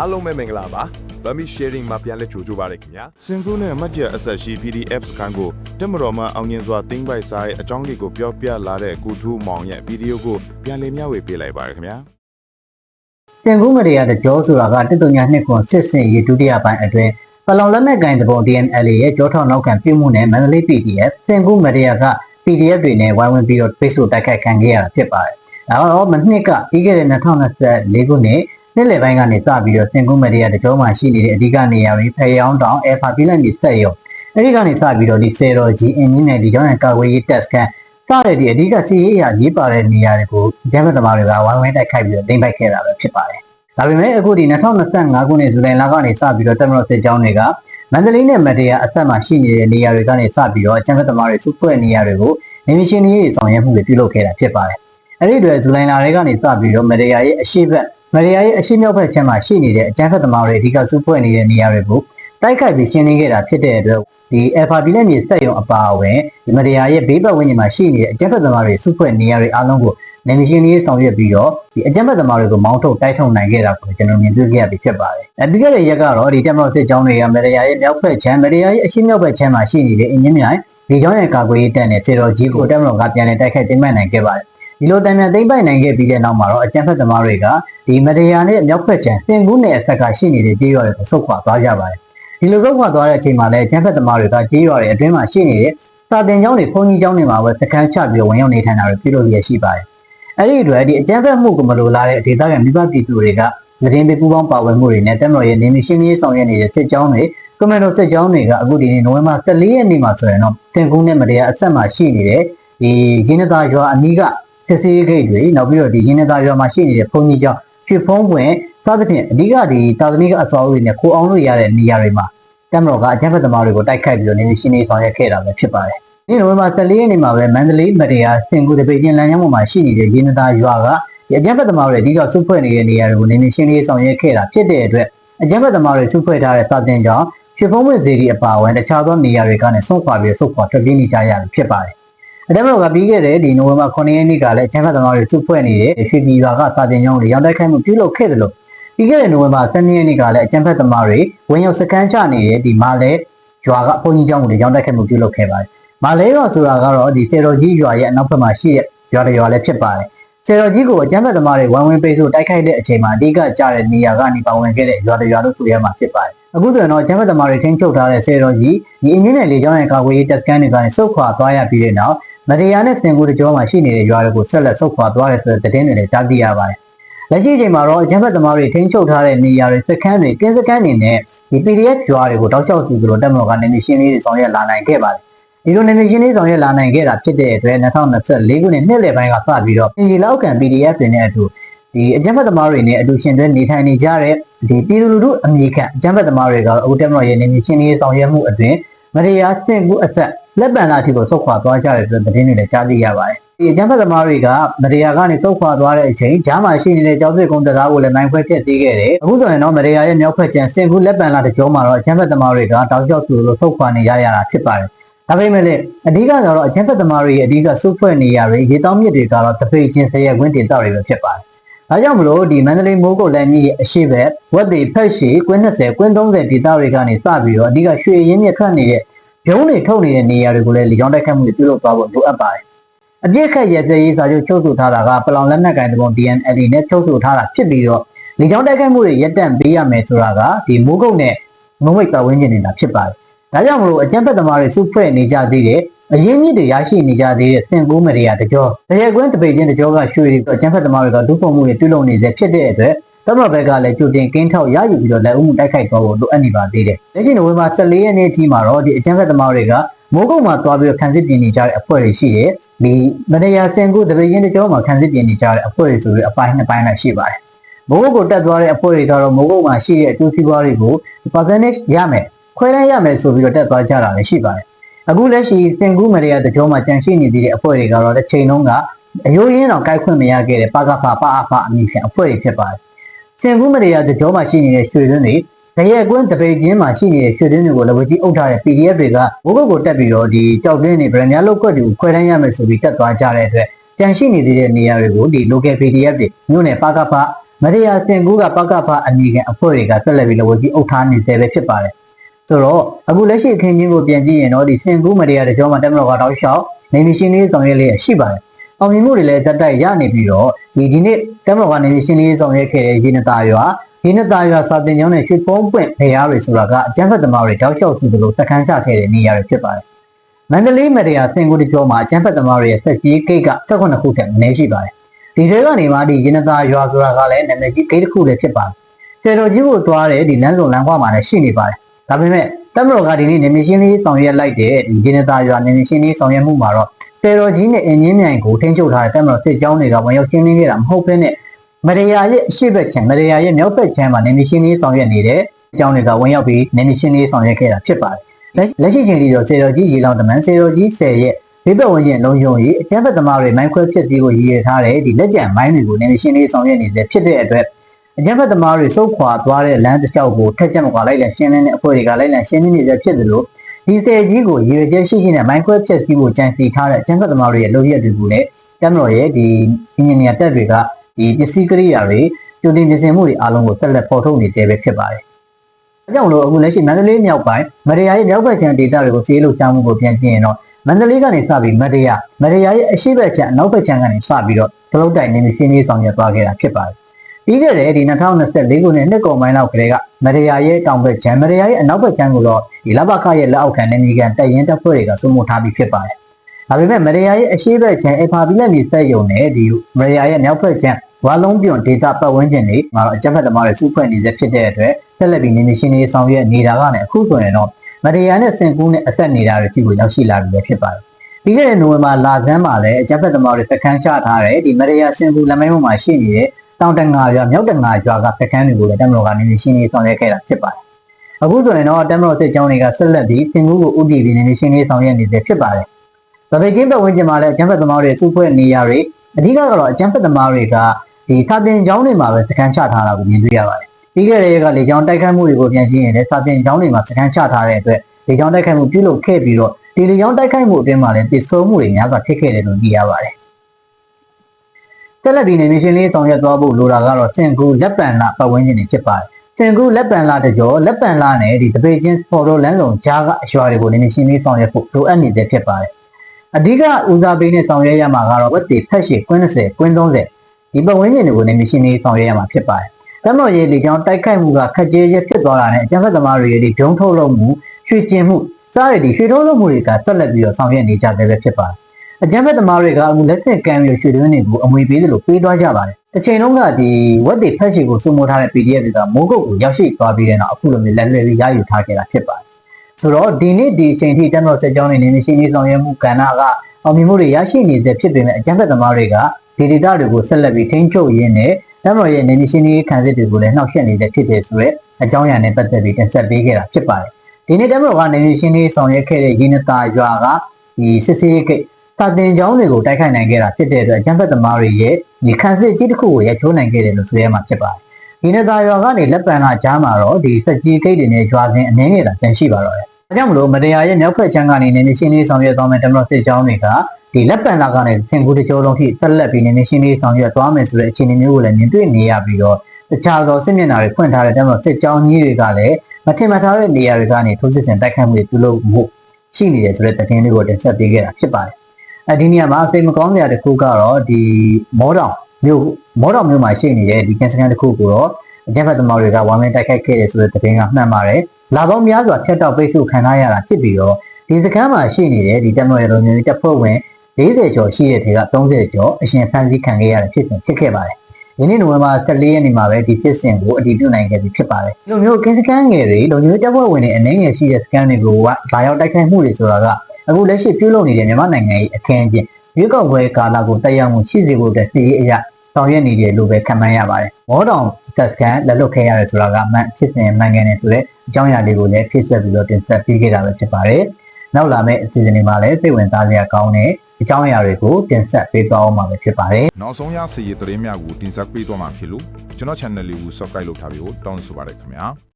အားလုံးပဲမင်္ဂလာပါဗမီ sharing မှာပြန်လဲကြိုကြပါရခင်ဗျာစင်ကူးနဲ့မတ်ကျအဆက်ရှိ PDF စကန်ကိုတက်မတော်မှအောင်မြင်စွာတင်းပိုက်စားရဲ့အကြောင်းလေးကိုပြောပြလာတဲ့ကုထူးမောင်ရဲ့ဗီဒီယိုကိုပြန်လည်မျှဝေပေးလိုက်ပါရခင်ဗျာတင်ကူးမရေရတဲ့ကြောဆိုတာကတစ်တုံညာနှစ်ခွန်စစ်စင်ရေးဒုတိယပိုင်းအတွင်းပလောင်လက်နက်ကင်တပုံ DNL ရဲ့ကြောထောက်နောက်ခံပြုမှုနဲ့မန္တလေး PDF တင်ကူးမရေရက PDF တွေနဲ့ဝိုင်းဝန်းပြီးတော့ပိတ်ဆို့တိုက်ခိုက်ခံခဲ့ရတာဖြစ်ပါတယ်။ဒါကတော့မနှစ်ကပြီးခဲ့တဲ့2024ခုနှစ် နှစ်လယ်ပိုင်းကနေစပြီးတော့တင်ကူးမရေရတဲ့ကြောမှာရှိနေတဲ့အဓိကနေရာတွေဖယ်ရောင်းတောင်အယ်ဖာပြလက်နေဆက်ရုံအဲဒီကနေစပြီးတော့ဒီစေတော်ကြီးအင်းကြီးနဲ့ဒီကြောင်းရကာကွယ်ရေးတက်စကန်စတဲ့ဒီအဓိကစီရေးအရာရေးပါတဲ့နေရာတွေကိုဂျမ်ဘတ်သမားတွေကဝိုင်းဝန်းတိုက်ခိုက်ပြီးတော့တင်ပိုက်ခဲ့တာပဲဖြစ်ပါတယ်။ဒါပေမဲ့အခုဒီ2025ခုနှစ်ဇူလိုင်လကနေစပြီးတော့တက်မတော်စစ်ကြောင်းတွေကမန္တလေးနဲ့မတရားအဆက်မှာရှိနေတဲ့နေရာတွေကနေစပြီးတော့အကြမ်းဖက်သမားတွေစုဖွဲ့နေရာတွေကိုနေမရှင်ရေးဆောင်ရွက်မှုတွေပြုလုပ်ခဲ့တာဖြစ်ပါတယ်။အဲဒီအတွက်ဇူလိုင်လတွေကနေစပြီးတော့မတရားရဲ့အရှိဘက် မတရားရဲ့အရှိမြောက်ဘက်ခြမ်းမှာရှိနေတဲ့အကြမ်းဖက်သမားတွေအဓိကစုဖွဲ့နေတဲ့နေရာတွေကိုတိုက်ခိုက်ပြီးရှင်းလင်းခဲ့တာဖြစ်တဲ့အတွက်ဒီ Alpha ပြည်လက်မြေစက်ရုံအပါအဝင်ဒီမတရားရဲ့ဘေးပတ်ဝန်းကျင်မှာရှိနေတဲ့အကြမ်းဖက်သမားတွေစုဖွဲ့နေရာတွေအားလုံးကိုနေမရှင်လေးဆောင်ရွက်ပြီးတော့ဒီအကြမ်းဖက်သမားတွေကိုမောင်းထုတ်တိုက်ထုတ်နိုင်ခဲ့တာကိုကျွန်တော်မြင်တွေ့ခဲ့ရပြီဖြစ်ပါတယ်။အပြီးခဲ့တဲ့ရက်ကတော့ဒီတက်မတော်စစ်ကြောင်းတွေကမရယာရဲ့မြောက်ဖက်ချမ်းမရယာရဲ့အရှေ့မြောက်ဖက်ချမ်းမှာရှိနေတဲ့အင်းကြီးမြိုင်ဒီကြောင်းရဲ့ကာကွယ်ရေးတပ်နဲ့စေတော်ကြီးကိုတက်မတော်ကပြန်လည်တိုက်ခိုက်သိမ်းပိုက်နိုင်ခဲ့ပါတယ်။ ဒီလိုတံမြန်သိမ်းပိုက်နိုင်ခဲ့ပြီးတဲ့နောက်မှာတော့အကြမ်းဖက်သမားတွေကဒီမရယာနဲ့မြောက်ဖက်ချမ်းစင်ကူးနယ်အဆက်ကရှိနေတဲ့ကြေးရွာတွေကိုဆုတ်ခွာသွားကြပါတယ်။ဒီလိုဆုတ်ခွာသွားတဲ့အချိန်မှာလည်းအကြမ်းဖက်သမားတွေကကြေးရွာတွေအတွင်းမှာရှိနေတဲ့စာတင်ကျောင်းတွေဘုန်းကြီးကျောင်းတွေမှာပဲစခန်းချပြီးဝင်ရောက်နေထိုင်တာတွေပြုလုပ်ရရှိပါတယ်။အဲ့ဒီအတွက်ဒီအကြမ်းဖက်မှုကိုမလိုလားတဲ့ဒေသခံမိဘပြည်သူတွေကသတင်းပေးပူးပေါင်းပါဝင်မှုတွေနဲ့တက်မတော်ရဲ့နေမရှင်းရေးဆောင်ရွက်နေတဲ့စစ်ကြောင်းတွေကွန်မန်ဒိုစစ်ကြောင်းတွေကအခုဒီနေ့နိုဝင်ဘာ14ရက်နေ့မှာဆိုရင်တော့တင်ကူးနဲ့မတရားအဆက်မှာရှိနေတဲ့ဒီရင်းနသားရွာအနီးက စစ်စေးဂိတ်တွေနောက်ပြီးတော့ဒီရင်းနသားရွာမှာရှိနေတဲ့ဘုံကြီးကျောင်းရွှေဖုံးပွင့်စသဖြင့်အဓိကဒီတာသနိကအစောအုပ်တွေနဲ့ခိုအောင်လို့ရတဲ့နေရာတွေမှာတက်မတော်ကအကြမ်းဖက်သမားတွေကိုတိုက်ခိုက်ပြီးတော့နေမရှင်းရေးဆောင်ရွက်ခဲ့တာပဲဖြစ်ပါတယ်ဒီနိုဝင်ဘာ14ရက်နေ့မှာပဲမန္တလေးမတရားစင်ကူတပေချင်းလမ်းကြောင်းပေါ်မှာရှိနေတဲ့ရင်းနှသားရွာကဒီအကြမ်းဖက်သမားတွေအဓိကစုဖွဲ့နေတဲ့နေရာတွေကိုနေနေရှင်းလေးဆောင်ရွက်ခဲ့တာဖြစ်တဲ့အတွက်အကြမ်းဖက်သမားတွေစုဖွဲ့ထားတဲ့စာတင်ကြောင်းရွှေဖုံးဝဲစေတီအပါအဝင်တခြားသောနေရာတွေကနေဆုံးခွာပြီးဆုတ်ခွာထွက်ပြေးနေကြရပြီဖြစ်ပါတယ်။ အတမတော်ကပြီးခဲ့တဲ့ဒီနိုဝင်ဘာ9ရက်နေ့ကလည်းအကြမ်းဖက်သမားတွေစုဖွဲ့နေတဲ့ရွှေပြည်ရွာကစာတင်ကြောင်းတွေရောင်းတိုက်ခိုက်မှုပြုလုပ်ခဲ့တယ်လို့ပြီးခဲ့တဲ့နိုဝင်ဘာ12ရက်နေ့ကလည်းအကြမ်းဖက်သမားတွေဝင်ရောက်စခန်းချနေတဲ့ဒီမာလဲရွာကဘုန်းကြီးကျောင်းကိုရောင်းတိုက်ခိုက်မှုပြုလုပ်ခဲ့ပါတယ်။မာလဲရွာဆိုတာကတော့ဒီစေတော်ကြီးရွာရဲ့အနောက်ဘက်မှာရှိတဲ့ရွာတစ်ရွာလည်းဖြစ်ပါတယ်။စေတော်ကြီးကိုအကြမ်းဖက်သမားတွေဝိုင်းဝန်းပိတ်ဆို့တိုက်ခိုက်တဲ့အချိန်မှာအဓိကကျတဲ့နေရာကနေပါဝင်ခဲ့တဲ့ရွာတစ်ရွာလို့ဆိုရမှာဖြစ်ပါတယ်။အခုဆိုရင်တော့အကြမ်းဖက်သမားတွေထိန်းချုပ်ထားတဲ့စေတော်ကြီးဒီအင်းကြီးနယ်လေကြောင်းရဲ့ကာကွယ်ရေးတပ်စခန်းတွေကနေစုခွာသွားရပြီးတဲ့နောက် မတရားနဲ့စင်ကူတကြောမှာရှိနေတဲ့ရွာတွေကိုဆက်လက်စုခွာသွားတယ်ဆိုတဲ့သတင်းတွေလည်းကြားသိရပါတယ်။လက်ရှိအချိန်မှာတော့အကြမ်းဖက်သမားတွေထိန်းချုပ်ထားတဲ့နေရာတွေစခန်းတွေကင်းစခန်းတွေနဲ့ဒီ PDF ရွာတွေကိုတောက်ချောက်စီပြီးတော့တက်မတော်ကနေရှင်းလေးတွေဆောင်ရွက်လာနိုင်ခဲ့ပါတယ်ဒီလိုနေမရှင်လေးဆောင်ရွက်လာနိုင်ခဲ့တာဖြစ်တဲ့အတွက်2024ခုနှစ်နှစ်လယ်ပိုင်းကစပြီးတော့ပြည်လောက်ကန် PDF တွေနဲ့အတူဒီအကြမ်းဖက်သမားတွေနဲ့အတူရှင်တွဲနေထိုင်နေကြတဲ့ဒီပြည်သူလူထုအမိခံအကြမ်းဖက်သမားတွေကတော့အခုတက်မတော်ရဲ့နေမရှင်လေးဆောင်ရွက်မှုအတွင်းမတရားစင့်ကူအဆက် လက်ပံလာအထိကိုဆုတ်ခွာသွားကြတယ်ဆိုတဲ့သတင်းတွေလည်းကြားသိရပါတယ်ဒီအကြမ်းဖက်သမားတွေကမတရားကနေဆုတ်ခွာသွားတဲ့အချိန်ဂျားမှာရှိနေတဲ့ကျောင်းစစ်ကုန်းတရားကိုလည်းမိုင်းခွဲဖျက်ဆီးခဲ့တယ်အခုဆိုရင်တော့မတရားရဲ့မြောက်ဖက်ကျန်စင့်ကူလက်ပံလာတကြောမှာတော့အကြမ်းဖက်သမားတွေကတောက်လျှောက်သူလိုဆုတ်ခွာနေရရတာဖြစ်ပါတယ်ဒါပေမဲ့လည်းအဓိကကတော့အကျဉ်းဖက်သမားတွေရဲ့အဓိကစုဖွဲ့နေရတွေရေတောင်းမြစ်တွေကတော့တပိတ်ချင်းဆရဲကွင်းတင်တောက်တွေပဲဖြစ်ပါတယ်။ဒါကြောင့်မလို့ဒီမန္တလေးမိုးကုတ်လန်ကြီးရဲ့အရှိဘက်ဝက်တွေဖက်ရှိကွင်း20ကွင်း30ဒေသတွေကနေစပြီးတော့အဓိကရွှေရင်းမြစ်ထွက်နေတဲ့ ဂျုံတွေထုတ်နေတဲ့နေရာတွေကိုလည်းလေကြောင်းတိုက်ခတ်မှုတွေပြုလုပ်သွားဖို့လိုအပ်ပါတယ်။အပြစ်ခတ်ရတဲ့ရေးစာချုပ်ချုပ်ဆိုထားတာကပလောင်လက်နက်ကင်တပုံ DNL နဲ့ချုပ်ဆိုထားတာဖြစ်ပြီးတော့လေကြောင်းတိုက်ခတ်မှုတွေရပ်တန့်ပေးရမယ်ဆိုတာကဒီမိုးကုတ်နဲ့မုံမိတ်ပတ်ဝန်းကျင်နေတာဖြစ်ပါတယ်။ဒါကြောင့်မလို့အကြမ်းဖက်သမားတွေစုဖွဲ့နေကြသေးတယ်အရင်းမြစ်တွေရရှိနေကြသေးတဲ့စင်ကူးမရေယာတကြောတရေကွင်းတပိတ်ချင်းတကြောကရွှေတွေအကြမ်းဖက်သမားတွေကဒုက္ခမှုတွေပြုလုပ်နေစေဖြစ်တဲ့အတွက် သမ္မတဘက်ကလည်းကြိုတင်ကင်းထောက်ရယူပြီးတော့လက်ဦးမှုတိုက်ခိုက်သွားဖို့လိုအပ်နေပါသေးတယ်။လက်ရှိနိုဝင်ဘာ14ရက်နေ့အထိမှာတော့ဒီအကြမ်းဖက်သမားတွေကမိုးကုတ်မှာသွားပြီးတော့ခံစစ်ပြင်နေကြတဲ့အဖွဲ့တွေရှိတယ်။ဒီမရေယာစင်ကူးတပိတ်ချင်းတကြောမှာခံစစ်ပြင်နေကြတဲ့အဖွဲ့တွေဆိုပြီးအပိုင်းနှစ်ပိုင်းလိုက်ရှိပါတယ်။မိုးကုတ်ကိုတက်သွားတဲ့အဖွဲ့တွေကတော့မိုးကုတ်မှာရှိတဲ့အကျိုးစီးပွားတွေကို percentage ရမယ်ခွဲတန်းရမယ်ဆိုပြီးတော့တက်သွားကြတာလည်းရှိပါတယ်။အခုလက်ရှိစင်ကူးမရေယာတကြောမှာကြန့်ရှိနေသေးတဲ့အဖွဲ့တွေကတော့တစ်ချိန်လုံးကအယိုးရင်းအောင်ကိုက်ခွင့်မရခဲ့တဲ့ပကဖပအဖအမိဖြင့်အဖွဲ့တွေဖြစ်ပါတယ်။ စင်ကူးမရေယာတကြောမှာရှိနေတဲ့ရွှေသွင်းတွေတရက်ကွင်းတပိတ်ချင်းမှာရှိနေတဲ့ရွှေသွင်းတွေကိုလည်းဝကြီးအုပ်ထားတဲ့ PDF တွေကဘိုးဘုတ်ကိုတက်ပြီးတော့ဒီကြောက်တင်းတွေဗရမများလောက်ကွက်တွေကိုခွဲတန်းရမယ်ဆိုပြီးတက်သွားကြတဲ့အတွက်ကြန့်ရှိနေသေးတဲ့နေရာတွေကိုဒီ local PDF တွေမြို့နယ်ပကဖမရိယာစင်ကူကပကဖအမိခံအဖွဲ့တွေကဆက်လက်ပြီးလက်ဝဲကြီးအုပ်ထားနေသေးပဲဖြစ်ပါတယ်ဆိုတော့အခုလက်ရှိအခင်းချင်းကိုပြန်ကြည့်ရင်တော့ဒီစင်ကူမရိယာတကြောမှာတက်မတော်ကတောက်လျှောက်နေမရှင်လေးဆောင်ရွက်လေးရှိပါတယ် အောင်မြင်မှုတွေလည်းတက်တိုက်ရနေပြီးတော့ဒီဒီနေ့တက်မတော်ကနေမရှင်လေးဆောင်ရွက်ခဲ့တဲ့ရင်းနတာရွာရင်းနတာရွာစာတင်ကျောင်းနဲ့ရွှေပုံးပွင့်ဖရားတွေဆိုတာကအကျန်းဖက်သမားတွေတောက်လျှောက်စီသလိုစခန်းချခဲ့တဲ့နေရာတွေဖြစ်ပါတယ်မန္တလေးမရိယာစင်ကူတကြောမှာအကျန်းဖက်သမားတွေရဲ့စက်ကြီးဂိတ်က18ခုထက်မနည်းရှိပါတယ်ဒီတွေကနေမှဒီရင်းသားရွာဆိုတာကလည်းနာမည်ကြီးဂိတ်တစ်ခုလည်းဖြစ်ပါတယ်။ကျေတော်ကြီးကိုသွားတဲ့ဒီလမ်းစုံလမ်းခွမှာလည်းရှိနေပါတယ်။ဒါပေမဲ့ တမတော်ကဒီနေ့နေမရှင်းလေးဆောင်ရွက်လိုက်တဲ့ဒီရင်းသားရွာနေမရှင်းလေးဆောင်ရွက်မှုမှာတော့ကျေတော်ကြီးနဲ့အင်းကြီးမြိုင်ကိုထိန်းချုပ်ထားတဲ့တမတော်စစ်ကြောင်းတွေကဝင်ရောက်ရှင်းလင်းခဲ့တာမဟုတ်ဘဲနဲ့မရယာရဲ့အရှိတ်ဘက်ခြမ်းမရယာရဲ့မြောက်ဘက်ခြမ်းမှာနေမရှင်းလေးဆောင်ရွက်နေတဲ့အကြောင်းတွေကဝင်ရောက်ပြီးနေမရှင်းလေးဆောင်ရွက်ခဲ့တာဖြစ်ပါတယ်။လက်လက်ရှိချိန်ထိတော့ကျေတော်ကြီးရေလောင်တမန်ကျေတော်ကြီး10ရဲ့ဒီဘက်ဝင်ရင်လုံးယုံရေးအကျန်းဖက်သမားတွေမိုင်းခွဲဖြစ်ပြီးကိုရည်ရထားတဲ့ဒီလက်ကျန်မိုင်းတွေကိုနေမရှင်းလေးဆောင်ရွက်နေတဲ့ဖြစ်တဲ့အတွက် အကျန်းဖက်သမားတွေစုခွာသွားတဲ့လမ်းတစ်လျှောက်ကိုထက်ချက်မကွာလိုက်လံရှင်းလင်းတဲ့အဖွဲ့တွေကလိုက်လံရှင်းလင်းနေတဲ့ဖြစ်သလိုဒီဆယ်ကြီးကိုရည်ရွယ်ချက်ရှိရှိနဲ့မိုင်းခွဲဖြစ်စီကိုကြံစီထားတဲ့အကျန်းဖက်သမားတွေရဲ့လုပ်ရက်တွေကိုလည်းတမတော်ရဲ့ဒီအင်ဂျင်နီယာတက်တွေကဒီပစ္စည်းကိရိယာတွေကျူတင်ပြင်ဆင်မှုတွေအားလုံးကိုဆက်လက်ဖော်ထုတ်နေသေးပဲဖြစ်ပါတယ်။အဲကြောင့်လို့အခုလက်ရှိမန္တလေးမြောက်ပိုင်းမရယာရဲ့မြောက်ဘက်ခြမ်းဒေသတွေကိုစီးလို့ချမှုကိုပြန်ကြည့်ရင်တော့မန္တလေးကနေစပြီးမရယာမရယာရဲ့အရှိဘက်ခြမ်းအနောက်ဘက်ခြမ်းကနေစပြီးတော့ဂလုတ်တိုင်နေနေရှင်းလေးဆောင်ရွက်သွားခဲ့တာဖြစ်ပါတယ်။ ပြီးခဲ့တဲ့ဒီ2024ခုနှစ်နှစ်ကုန်ပိုင်းလောက်ကလေးကမရယာရဲ့တောင်ဘက်ခြမ်းမရယာရဲ့အနောက်ဘက်ခြမ်းကိုတော့ဒီလဘခရဲ့လက်အောက်ခံနေမီကန်တပ်ရင်တပ်ဖွဲ့တွေကစုမှုထားပြီးဖြစ်ပါတယ်။ဒါပေမဲ့မရယာရဲ့အရှိဘက်ခြမ်းအဖာပြီးလက်မြေဆက်ယုံနဲ့ဒီမရယာရဲ့မြောက်ဘက်ခြမ်းဝါလုံးပြွန်ဒေတာပတ်ဝန်းကျင်တွေမှာတော့အကြက်ဖက်သမားတွေစုဖွဲ့နေတဲ့ဖြစ်တဲ့အတွက်ဆက်လက်ပြီးနေနေရှင်းလေးဆောင်ရွက်နေတာကလည်းအခုဆိုရင်တော့မရယာနဲ့စင်ကူးနဲ့အဆက်နေတာတွေကြည့်ကိုရောက်ရှိလာပြီဖြစ်ပါတယ်။ပြီးခဲ့တဲ့နိုဝင်ဘာလဆန်းမှာလည်းအကြက်ဖက်သမားတွေစခန်းချထားတဲ့ဒီမရယာစင်ပူလမိုင်းပေါ်မှာရှိနေတဲ့ တောင်တငါရွာမြောက်တငါရွာကစခန်းတွေကိုလည်းတမတော်ကနေနေရှင်းနေဆောင်ရွက်ခဲ့တာဖြစ်ပါတယ်။အခုဆိုရင်တော့တမတော်စစ်ကြောင်းတွေကဆက်လက်ပြီးစင်ကူကိုဥတီပြီးနေနေရှင်းနေဆောင်ရွက်နေသေးဖြစ်ပါတယ်။ဗပေချင်းပတ်ဝန်းကျင်မှာလည်းအကြက်ဖက်သမားတွေစုဖွဲ့နေရတွေအဓိကကတော့အကြက်ဖက်သမားတွေကဒီစာတင်ကျောင်းတွေမှာပဲစခန်းချထားတာကိုမြင်တွေ့ရပါတယ်။ပြီးခဲ့တဲ့ရက်ကလေကြောင်းတိုက်ခတ်မှုတွေကိုပြန်ကြည့်ရင်လည်းစာတင်ကျောင်းတွေမှာစခန်းချထားတဲ့အတွက်လေကြောင်းတိုက်ခတ်မှုပြုလုပ်ခဲ့ပြီးတော့ဒီလေကြောင်းတိုက်ခိုက်မှုအတွင်းမှာလည်းပစ်ဆိုးမှုတွေများစွာဖြစ်ခဲ့တယ်လို့သိရပါတယ်။ တက်လက်ပြီးနေမရှင်လေးဆောင်ရွက်သွားဖို့လိုတာကတော့စင်ကူလက်ပံလာပတ်ဝန်းကျင်တွေဖြစ်ပါတယ်။စင်ကူလက်ပံလာတကြောလက်ပံလာနဲ့ဒီတပေချင်းဖော်တော်လန်းလုံးကြားကအရွာတွေကိုနေမရှင်လေးဆောင်ရွက်ဖို့လိုအပ်နေတဲ့ဖြစ်ပါတယ်။အဓိကဦးစားပေးနဲ့ဆောင်ရွက်ရမှာကတော့ဝက်တီဖက်ရှိကွင်း30ကွင်း30ဒီပတ်ဝန်းကျင်တွေကိုနေမရှင်လေးဆောင်ရွက်ရမှာဖြစ်ပါတယ်။တမတော်ရေးလေကြောင်းတိုက်ခိုက်မှုကခက်ကြဲကြဲဖြစ်သွားတာနဲ့အကြမ်းဖက်သမားတွေရဲ့ဒီဒုံထုတ်လုပ်မှုရွှေကျင်မှုစားရည်ဒီရွှေတိုးလုံးမှုတွေကဆက်လက်ပြီးတော့ဆောင်ရွက်နေကြတယ်ပဲဖြစ်ပါတယ်။ အကြမ်းဖက်သမားတွေကအခုလက်ဆင့်ကမ်းပြီးရွှေတွင်းတွေကိုအမွေပေးသလိုပေးသွားကြပါတယ်။တစ်ချိန်လုံးကဒီဝက်တွေဖက်ရှိကိုစုမိုးထားတဲ့ PDF တွေကမိုးကုတ်ကိုရောက်ရှိသွားပြီးတဲ့နောက်အခုလိုမျိုးလက်လွယ်ပြီးရယူထားခဲ့တာဖြစ်ပါတယ်။ဆိုတော့ဒီနေ့ဒီအချိန်ထိတက်တော့စက်ကြောင်းနေနေမရှိနေဆောင်ရွက်မှုကဏ္ဍကအောင်မြင်မှုတွေရရှိနေစေဖြစ်ပေမဲ့အကြမ်းဖက်သမားတွေကဒီဒေတာတွေကိုဆက်လက်ပြီးထိန်းချုပ်ရင်းနဲ့တက်တော့ရဲ့နေနေရှိနေခံစစ်တွေကိုလည်းနှောက်ယှက်နေတဲ့ဖြစ်တယ်ဆိုတော့အကြောင်းအရာနဲ့ပတ်သက်ပြီးတင်ဆက်ပေးခဲ့တာဖြစ်ပါတယ်။ဒီနေ့တမတော်ကနေရှင်းလေးဆောင်ရွက်ခဲ့တဲ့ရင်းနတာရွာကဒီစစ်စေးကိတ် စာတင်ကျောင်းတွေကိုတိုက်ခိုက်နိုင်ခဲ့တာဖြစ်တဲ့အတွက်အကြမ်းဖက်သမားတွေရဲ့ဒီခံစစ်ကြီးတစ်ခုကိုရချိုးနိုင်ခဲ့တယ်လို့ဆိုရမှာဖြစ်ပါတယ်။ဒီနတာရွာကနေလက်ပံလာကြားမှာတော့ဒီစက်ကြီးကိတ်တွေနဲ့ရွာစဉ်အနှင်းငယ်တာတန်ရှိပါတော့တယ်။အဲကြောင့်မလို့မတရားရဲ့မြောက်ဖက်ချမ်းကနေနေရှင်းလေးဆောင်ရွက်သွားမယ်တမတော်စစ်ကျောင်းတွေကဒီလက်ပံလာကနေစင်ကူတချိုးလုံးထိဆက်လက်ပြီးနေရှင်းလေးဆောင်ရွက်သွားမယ်ဆိုတဲ့အခြေအနေမျိုးကိုလည်းမြင်တွေ့နေရပြီးတော့တခြားသောစစ်မျက်နှာတွေဖွင့်ထားတဲ့တမတော်စစ်ကျောင်းကြီးတွေကလည်းမထင်မှတ်ထားတဲ့နေရာတွေကနေထိုးစစ်ဆင်တိုက်ခတ်မှုတွေပြုလုပ်မှုရှိနေတယ်ဆိုတဲ့သတင်းလေးကိုတင်ဆက်ပေးခဲ့တာဖြစ်ပါတယ်။ အဲဒီနေရာမှာစိတ်မကောင်းစရာတစ်ခုကတော့ဒီမောတောင်မြို့မောတောင်မြို့မှာရှိနေတဲ့ဒီကန်စကန်တစ်ခုကိုတော့အကြမ်းဖက်သမားတွေကဝမ်းမင်းတိုက်ခိုက်ခဲ့တယ်ဆိုတဲ့သတင်းကမှန်ပါတယ်။လာပေါင်းများစွာဖျက်တောက်ပိတ်ဆို့ခံရရတာဖြစ်ပြီးတော့ဒီစခန်းမှာရှိနေတဲ့ဒီတက်မတော်ရုံမျိုးတပ်ဖွဲ့ဝင်40ကျော်ရှိတဲ့ထဲက30ကျော်အရှင်ဖန်ဆီးခံခဲ့ရတဲ့ဖြစ်စဉ်ဖြစ်ခဲ့ပါတယ်။ဒီနေ့နိုဝင်ဘာ14ရက်နေ့မှာပဲဒီဖြစ်စဉ်ကိုအတည်ပြုနိုင်ခဲ့ပြီဖြစ်ပါတယ်။ဒီလိုမျိုးကင်းစကန်ငယ်တွေလုံခြုံရေးတပ်ဖွဲ့ဝင်တွေအနေငယ်ရှိတဲ့စကန်တွေကိုကလာရောက်တိုက်ခိုက်မှုတွေဆိုတာက အခုလက်ရှိပြုလုပ်နေတဲ့မြန်မာနိုင်ငံရဲ့အခင်းအကျင်းရွေးကောက်ပွဲကာလကိုတက်ရောက်မှုရှိစေဖို့အတွက်စီရေးအရာဆောင်ရွက်နေတယ်လို့ပဲခံမှန်းရပါတယ်။မောတောင်တပ်စကန်လက်လွတ်ခဲ့ရတယ်ဆိုတာကမှန်ဖြစ်စဉ်မှန်ကန်တယ်ဆိုတဲ့အကြောင်းအရာလေးကိုလည်းဖြည့်ဆွက်ပြီးတော့တင်ဆက်ပေးခဲ့တာပဲဖြစ်ပါတယ်။နောက်လာမယ့်အစီအစဉ်တွေမှာလည်းစိတ်ဝင်စားစရာကောင်းတဲ့အကြောင်းအရာတွေကိုတင်ဆက်ပေးသွားအောင်မှာပဲဖြစ်ပါတယ်။နောက်ဆုံးရစီရေးသတင်းများကိုတင်ဆက်ပေးသွားမှာဖြစ်လို့ကျွန်တော် channel လေးကို subscribe လုပ်ထားပြီးတော့တောင်းဆိုပါရခင်ဗျာ